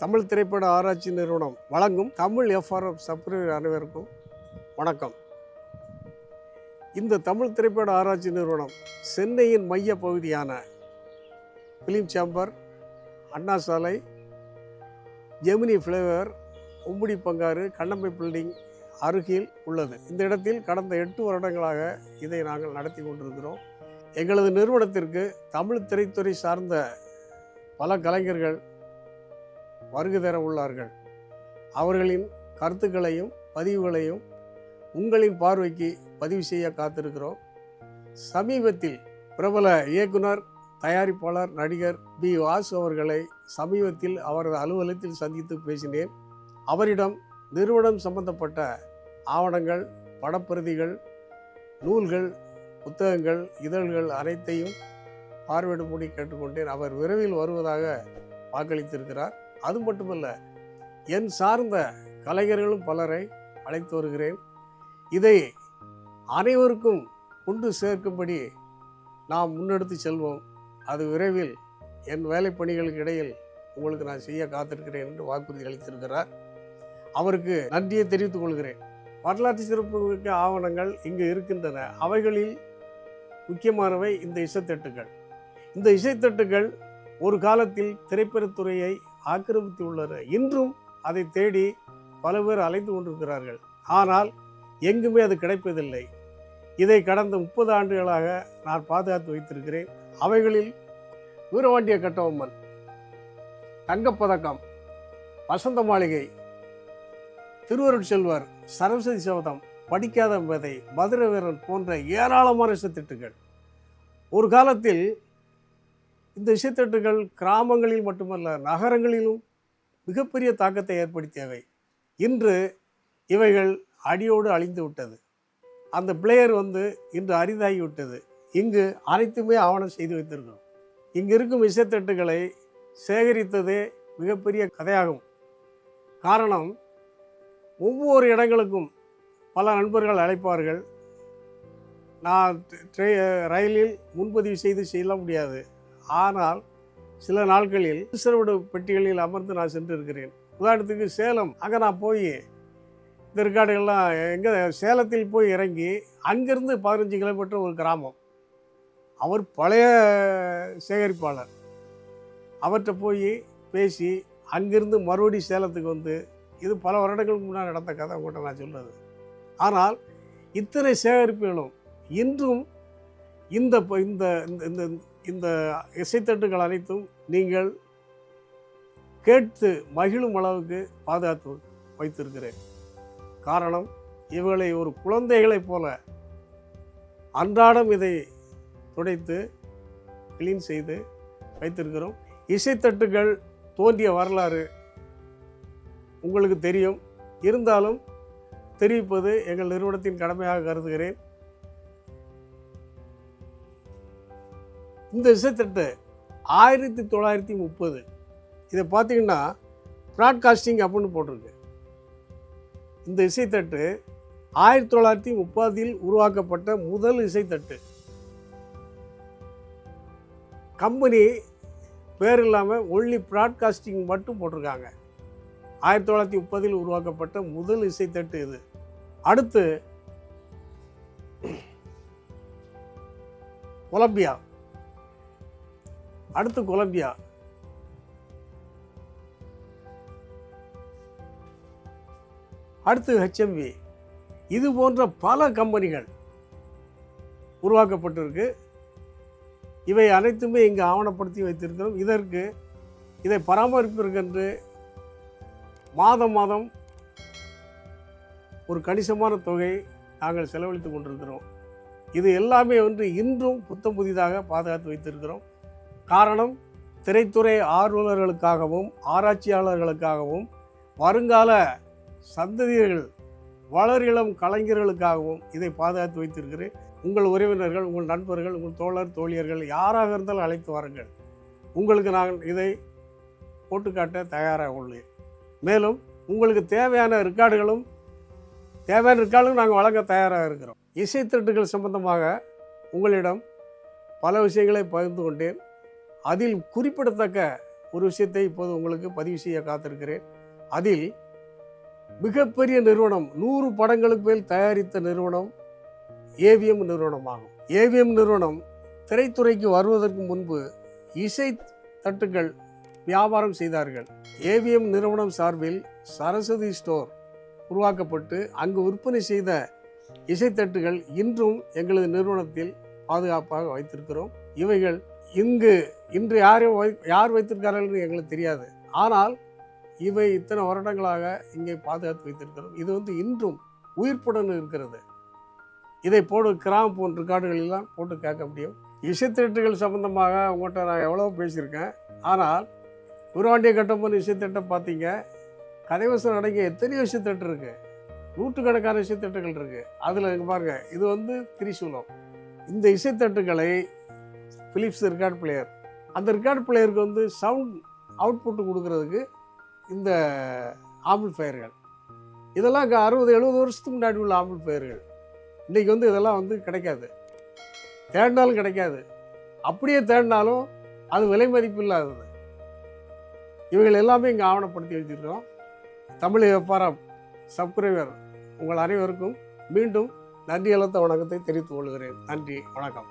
தமிழ் திரைப்பட ஆராய்ச்சி நிறுவனம் வழங்கும் தமிழ் எஃப்ஆர்எஃப் சப்ரேர் அனைவருக்கும் வணக்கம். இந்த தமிழ் திரைப்பட ஆராய்ச்சி நிறுவனம் சென்னையின் மைய பகுதியான film chamber Anna Salai Gemini flyover Ummidi Bangaru கண்ணம்பை building அருகில் உள்ளது. இந்த இடத்தில் கடந்த எட்டு வருடங்களாக இதை நாங்கள் நடத்தி கொண்டிருக்கிறோம். எங்களது நிறுவனத்திற்கு தமிழ் திரைத்துறை சார்ந்த பல கலைஞர்கள் வருகை தர உள்ளார்கள். அவர்களின் கருத்துக்களையும் பதிவுகளையும் உங்களின் பார்வைக்கு பதிவு செய்ய காத்திருக்கிறோம். சமீபத்தில் பிரபல இயக்குனர் தயாரிப்பாளர் நடிகர் பி. வாசு அவர்களை சமீபத்தில் அவரது அலுவலகத்தில் சந்தித்து பேசினேன். அவரிடம் நிறுவனம் சம்பந்தப்பட்ட ஆவணங்கள் படப்பிரதிகள் நூல்கள் புத்தகங்கள் இதழ்கள் அனைத்தையும் பார்வையிடும்படி கேட்டுக்கொண்டேன். அவர் விரைவில் வருவதாக வாக்களித்திருக்கிறார். அது மட்டுமல்ல என் சார்ந்த கலைஞர்களும் பலரை அழைத்து வருகிறேன். இதை அனைவருக்கும் கொண்டு சேர்க்கும்படி நாம் முன்னெடுத்து செல்வோம். அது விரைவில் என் வேலை பணிகளுக்கு இடையில் உங்களுக்கு நான் செய்ய காத்திருக்கிறேன் என்று வாக்குறுதி அளித்திருக்கிறார். அவருக்கு நன்றியை தெரிவித்துக் கொள்கிறேன். வரலாற்று சிறப்புமிக்க ஆவணங்கள் இங்கு இருக்கின்றன. அவைகளில் முக்கியமானவை இந்த இசைத்தட்டுகள். இந்த இசைத்தட்டுகள் ஒரு காலத்தில் திரைப்படத்துறையை ஆக்கிரமித்துள்ளனர் இன்றும் அதை தேடி பல பேர் அலைந்து கொண்டிருக்கிறார்கள். ஆனால் எங்குமே அது கிடைப்பதில்லை. இதை கடந்த முப்பது ஆண்டுகளாக நான் பாதுகாத்து வைத்திருக்கிறேன். அவைகளில் வீரவாண்டிய கட்டபொம்மன் தங்கப்பதக்கம் வசந்த மாளிகை திருவருட்செல்வர் சரஸ்வதி சபதம் படிக்காத விதை மதுரை வீரன் போன்ற ஏராளமான இசைத்திட்டுகள் ஒரு காலத்தில் இந்த இசைத்திட்டுகள் கிராமங்களில் மட்டுமல்ல நகரங்களிலும் மிகப்பெரிய தாக்கத்தை ஏற்படுத்தியவை. இன்று இவைகள் அடியோடு அழிந்து விட்டது. அந்த பிளேயர் வந்து இன்று அரிதாகிவிட்டது. இங்கு அனைத்துமே ஆவணம் செய்து வைத்திருக்கிறோம். இங்கு இருக்கும் இசைத்தட்டுகளை சேகரித்ததே மிகப்பெரிய கதையாகும். காரணம் ஒவ்வொரு இடங்களுக்கும் பல நண்பர்கள் அழைப்பார்கள். நான் ட்ரெ ரயிலில் முன்பதிவு செய்து செல்ல முடியாது. ஆனால் சில நாட்களில் சிறுவிடு பெட்டிகளில் அமர்ந்து நான் சென்றிருக்கிறேன். உதாரணத்துக்கு சேலம் அங்கே நான் போய் இந்த ரெக்கார்டுகள்லாம் எங்கே சேலத்தில் போய் இறங்கி அங்கேருந்து பதினஞ்சு கிலோமீட்டர் ஒரு கிராமம். அவர் பழைய சேகரிப்பாளர். அவர்கிட்ட போய் பேசி அங்கிருந்து மறுபடி சேலத்துக்கு வந்து இது பல வருடங்களுக்கு முன்னாடி நடந்த கதை உங்கள்கிட்ட நான் சொல்கிறது ஆனால் இத்தனை சேகரிப்புகளும் இன்றும் இந்த இந்த இந்த- இந்த இந்த இசைத்தட்டுகள் அனைத்தும் நீங்கள் கேட்டு மகிழும் அளவுக்கு பாதுகாத்து வைத்திருக்கிறேன். காரணம் இவர்களை ஒரு குழந்தைகளைப் போல அன்றாடம் இதை துடைத்து கிளீன் செய்து வைத்திருக்கிறோம். இசைத்தட்டுகள் தோன்றிய வரலாறு உங்களுக்கு தெரியும். இருந்தாலும் தெரிவிப்பது எங்கள் நிறுவனத்தின் கடமையாக கருதுகிறேன். இந்த இசைத்தட்டு ஆயிரத்தி தொள்ளாயிரத்தி முப்பது. இதை பார்த்தீங்கன்னா ப்ராட்காஸ்டிங் அப்படின்னு போட்டிருக்கு. இந்த இசைத்தட்டு ஆயிரத்தி தொள்ளாயிரத்தி முப்பதில் உருவாக்கப்பட்ட முதல் இசைத்தட்டு. கம்பெனி பேர் இல்லாமல் ஒன்லி ப்ராட்காஸ்டிங் மட்டும் போட்டிருக்காங்க. ஆயிரத்தி தொள்ளாயிரத்தி முப்பதில் உருவாக்கப்பட்ட முதல் இசைத்தட்டு இது. அடுத்து கொலம்பியா. அடுத்து கொலம்பியா. அடுத்து ஹெச்எம்வி இது போன்ற பல கம்பெனிகள் உருவாக்கப்பட்டிருக்கு. இவை அனைத்துமே இங்கு ஆவணப்படுத்தி வைத்திருக்கிறோம். இதற்கு இதை பராமரிப்பிற்கென்று மாதம் மாதம் ஒரு கணிசமான தொகை நாங்கள் செலவழித்து கொண்டிருக்கிறோம். இது எல்லாமே வந்து இன்றும் புத்தம் புதிதாக பாதுகாத்து வைத்திருக்கிறோம். காரணம் திரைத்துறை ஆர்வலர்களுக்காகவும் ஆராய்ச்சியாளர்களுக்காகவும் வருங்கால சந்ததியர்கள் வளரிளம் கலைஞர்களுக்காகவும் இதை பாதுகாத்து வைத்திருக்கிறேன். உங்கள் உறவினர்கள் உங்கள் நண்பர்கள் உங்கள் தோழர் தோழியர்கள் யாராக இருந்தாலும் அழைத்து வாருங்கள். உங்களுக்கு நான் இதை போட்டுக்காட்ட தயாராக உள்ளேன். மேலும் உங்களுக்கு தேவையான ரெக்கார்டுகளும் தேவையான ரெக்கார்டுகளும் நாங்கள் வழங்க தயாராக இருக்கிறோம். இசைத்தட்டுகள் சம்பந்தமாக உங்களிடம் பல விஷயங்களை பகிர்ந்து கொண்டேன். அதில் குறிப்பிடத்தக்க ஒரு விஷயத்தை இப்போது உங்களுக்கு பதிவு செய்ய காத்திருக்கிறேன். அதில் மிகப்பெரிய நிறுவனம் நூறு படங்களுக்கு மேல் தயாரித்த நிறுவனம் ஏவிஎம் நிறுவனமாகும். ஏவிஎம் நிறுவனம் திரைத்துறைக்கு வருவதற்கு முன்பு இசை தட்டுகள் வியாபாரம் செய்தார்கள். ஏவிஎம் நிறுவனம் சார்பில் சரஸ்வதி ஸ்டோர் உருவாக்கப்பட்டு அங்கு விற்பனை செய்த இசைத்தட்டுகள் இன்றும் எங்களது நிறுவனத்தில் பாதுகாப்பாக வைத்திருக்கிறோம். இவைகள் இங்கு இன்று யாரும் வை யார் வைத்திருக்கார்கள் என்று எங்களுக்கு தெரியாது. ஆனால் இவை இத்தனை வருடங்களாக இங்கே பாதுகாத்து வைத்திருக்கிறோம். இது வந்து இன்றும் உயிர்ப்புடன் இருக்கிறது. இதை போடு கிராமப்புற ரெக்கார்டுகளெல்லாம் போட்டு கேட்க முடியும். இசைத்தட்டுகள் சம்பந்தமாக உங்கள்கிட்ட நான் எவ்வளோ பேசியிருக்கேன். ஆனால் உருவாண்டிய கட்டப்பன் இசைத்தட்டை பார்த்தீங்க கதைவசம் அடங்கிய எத்தனையோ இசைத்தட்டு இருக்குது நூற்றுக்கணக்கான இசைத்தட்டுகள் இருக்குது அதில் இங்கே பாருங்கள் இது வந்து திரிசூலம். இந்த இசைத்தட்டுகளை பிலிப்ஸ் ரெக்கார்ட் பிளேயர் அந்த ரெக்கார்ட் பிளேயருக்கு வந்து சவுண்ட் அவுட்புட் கொடுக்கறதுக்கு இந்த ஆம்பிள் ஃபயர்கள் இதெல்லாம் அறுபது எழுபது வருஷத்துக்கு முன்னாடி உள்ள ஆம்பிள்ஃபயர்கள் இன்றைக்கி வந்து இதெல்லாம் வந்து கிடைக்காது. தேடினாலும் கிடைக்காது. அப்படியே தேடினாலும் அது விலை மதிப்பு இல்லாதது. இவைகள் எல்லாமே இங்கே ஆவணப்படுத்தி வச்சுருக்கோம் தமிழ் வியாபாரம் சப்ஸ்கிரைபர் உங்கள் அனைவருக்கும் மீண்டும் நன்றி அழுத்த வணக்கத்தை தெரிவித்துக் கொள்கிறேன். நன்றி வணக்கம்.